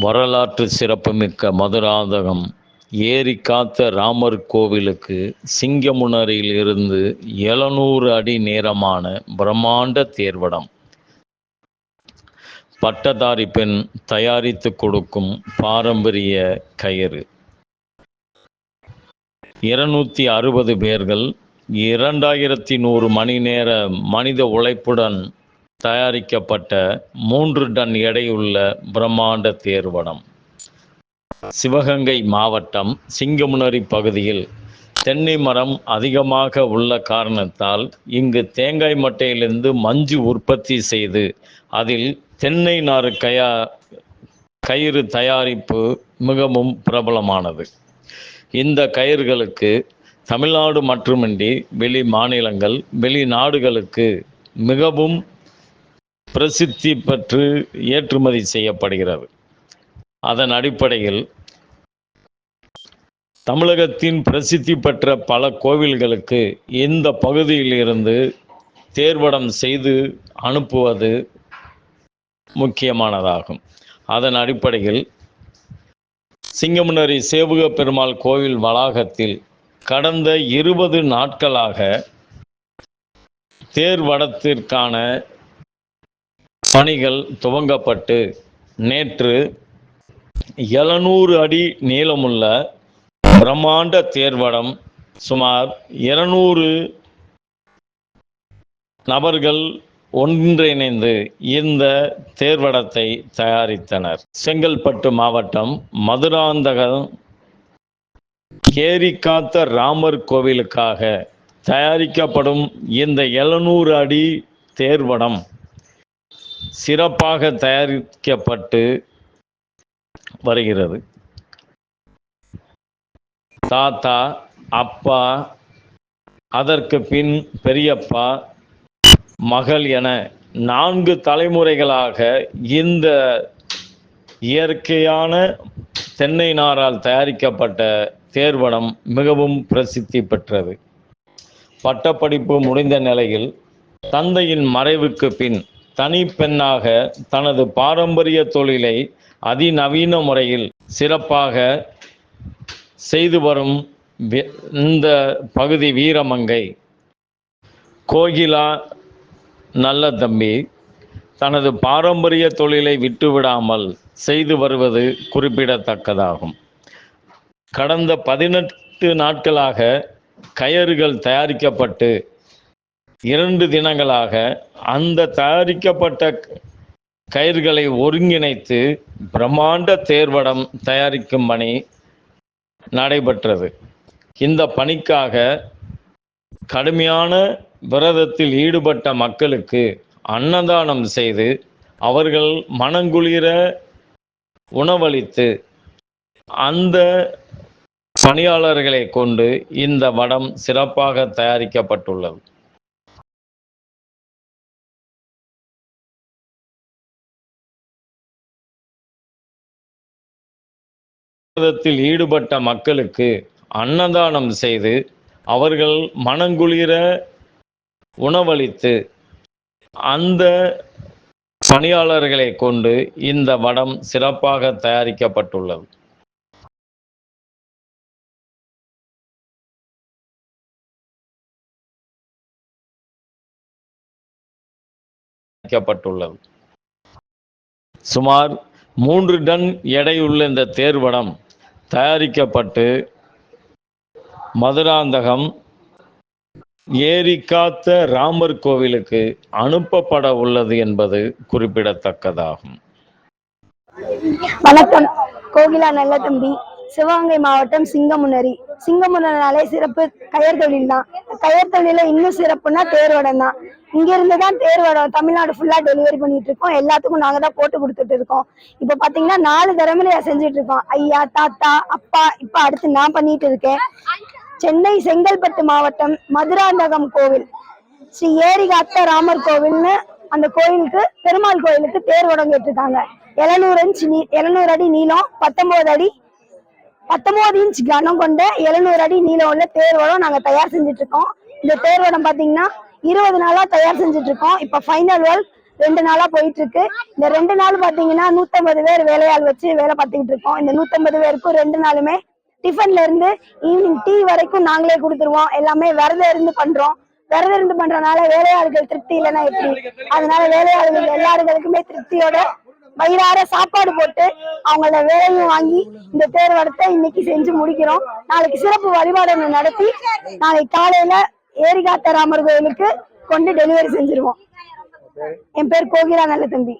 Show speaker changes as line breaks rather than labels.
வரலாற்று சிறப்புமிக்க மதுராந்தகம். ஏரி காத்த ராமர் கோவிலுக்கு சிங்கமுனரில் இருந்து எழுநூறு அடி நேரமான பிரம்மாண்ட தேர்வடம். பட்டதாரி பெண் தயாரித்து கொடுக்கும் பாரம்பரிய கயிறு. இருநூத்தி அறுபது பேர்கள் இரண்டாயிரத்தி நூறு மணி நேர மனித உழைப்புடன் தயாரிக்கப்பட்ட மூன்று டன் எடையுள்ள பிரம்மாண்ட தேர்வடம் சிவகங்கை மாவட்டம் சிங்கமுனரி பகுதியில் தென்னை மரம் அதிகமாக உள்ள காரணத்தால் இங்கு தேங்காய் மட்டையிலிருந்து மஞ்சு உற்பத்தி செய்து அதில் தென்னை நாறு கயா கயிறு தயாரிப்பு மிகவும் பிரபலமானது. இந்த கயிறுகளுக்கு தமிழ்நாடு மட்டுமின்றி வெளி மாநிலங்கள் வெளிநாடுகளுக்கு மிகவும் பிரசித்தி பெற்று ஏற்றுமதி செய்யப்படுகிறது. அதன் அடிப்படையில் தமிழகத்தின் பிரசித்தி பெற்ற பல கோவில்களுக்கு இந்த பகுதியில் இருந்து தேர்வடம் செய்து அனுப்புவது முக்கியமானதாகும். அதன் அடிப்படையில் சிங்கமுனரி சேவுக பெருமாள் கோவில் வளாகத்தில் கடந்த இருபது நாட்களாக தேர்வடத்திற்கான பணிகள் துவங்கப்பட்டு நேற்று எழுநூறு அடி நீளமுள்ள பிரம்மாண்ட தேர்வடம் சுமார் இருநூறு நபர்கள் ஒன்றிணைந்து இந்த தேர்வடத்தை தயாரித்தனர். செங்கல்பட்டு மாவட்டம் மதுராந்தகம் ஏரி காத்த ராமர் கோவிலுக்காக தயாரிக்கப்படும் இந்த எழுநூறு அடி தேர்வடம் சிறப்பாக தயாரிக்கப்பட்டு வருகிறது. தாத்தா அப்பா அதற்கு பின் பெரியப்பா மகள் என நான்கு தலைமுறைகளாக இந்த இயற்கையான தென்னை நாரால் தயாரிக்கப்பட்ட தேர்வடம் மிகவும் பிரசித்தி பெற்றது. பட்டப்படிப்பு முடிந்த நிலையில் தந்தையின் மறைவுக்கு பின் தனி பெண்ணாக தனது பாரம்பரிய தொழிலை அதிநவீன முறையில் சிறப்பாக செய்து வரும் வி- இந்த பகுதி வீரமங்கை. கோகிலா நல்ல தம்பி தனது பாரம்பரிய தொழிலை விட்டுவிடாமல் செய்து வருவது குறிப்பிடத்தக்கதாகும். கடந்த பதினெட்டு நாட்களாக கயறுகள் தயாரிக்கப்பட்டு இரண்டு தினங்களாக அந்த தயாரிக்கப்பட்ட கயிர்களை ஒருங்கிணைத்து பிரம்மாண்ட தேர்வடம் தயாரிக்கும் பணி நடைபெற்றது. இந்த பணிக்காக கடுமையான விரதத்தில் ஈடுபட்ட மக்களுக்கு அன்னதானம் செய்து அவர்கள் மனங்குளிர உணவளித்து அந்த பணியாளர்களை கொண்டு இந்த வடம் சிறப்பாக தயாரிக்கப்பட்டுள்ளது. விரதத்தில் ஈடுபட்ட மக்களுக்கு அன்னதானம் செய்து அவர்கள் மனங்குளிர உணவளித்து அந்த பணியாளர்களை கொண்டு இந்த வடம் சிறப்பாக தயாரிக்கப்பட்டுள்ளது. தயாரிக்கப்பட்டுள்ளது. சுமார் மூன்று டன் எடையுள்ள இந்த தேர்வடம் தயாரிக்கப்பட்டு மதுராந்தகம் ஏரிக்காத்த ராமர் கோவிலுக்கு அனுப்பப்பட உள்ளது என்பது குறிப்பிடத்தக்கதாகும்.
வணக்கம். கோகிலா நல்ல தம்பி சிவகங்கை மாவட்டம் சிங்கமுனரி சிங்கமுன்னாலே சிறப்பு. கயர் தொழில் தான் கயர் தொழில இன்னும் சிறப்புனா தேர்வடம் தான் இங்க இருந்துதான் தான் தேர்வடம். தமிழ்நாடு ஃபுல்லா டெலிவரி பண்ணிட்டு இருக்கோம் எல்லாத்துக்கும் நாங்க தான் போட்டு கொடுத்துட்டு இருக்கோம் இப்ப பாத்தீங்கன்னா நாலு தலைமுறையா செஞ்சுட்டு இருக்கோம் ஐயா தாத்தா அப்பா இப்ப அடுத்து நான் பண்ணிட்டு இருக்கேன் சென்னை செங்கல்பட்டு மாவட்டம் மதுராந்தகம் கோவில். ஸ்ரீ ஏரிகாத்த ராமர் கோவில்னு அந்த கோயிலுக்கு பெருமாள் கோயிலுக்கு தேர் வடம் கேட்டிருக்காங்க. எழுநூறு இன்ச் நீ எழுநூறு அடி நீளம் பத்தொன்பது அடி பத்தொன்பது இன்ச் கனம் கொண்ட எழுநூறு அடி நீளம் உள்ள தேர்வடம் நாங்க தயார் செஞ்சுட்டு இருக்கோம் இந்த தேர்வடம் பாத்தீங்கன்னா இருபது நாளா தயார் செஞ்சுட்டு இருக்கோம் இப்ப ஃபைனல் ஒர்க் ரெண்டு நாளா போயிட்டு இருக்கு இந்த ரெண்டு நாள் பாத்தீங்கன்னா நூத்தம்பது பேர் வேலையாள் வச்சு வேலை பார்த்துக்கிட்டு இருக்கோம். இந்த நூத்தம்பது பேருக்கும் ரெண்டு நாளுமே டிஃபன்ல இருந்து ஈவினிங் டீ வரைக்கும் நாங்களே கொடுத்துருவோம். எல்லாமே விரதம் இருந்து பண்றோம். விரதம் இருந்து பண்றதுனால வேலையாள்கள் திருப்தி இல்லைன்னா எப்படி? அதனால வேலையாள்கள் எல்லாருக்குமே திருப்தியோட வயிறார சாப்பாடு போட்டு அவங்கள வேலையும் வாங்கி இந்த தேர்வடத்தை இன்னைக்கு செஞ்சு முடிக்கிறோம். நாளைக்கு சிறப்பு வழிபாடு நடத்தி நாளைக்கு காலையில ஏரிகாத்த ராமர் கோயிலுக்கு கொண்டு டெலிவரி செஞ்சிருவோம். என் பேர் கோகிலா நல்ல தம்பி.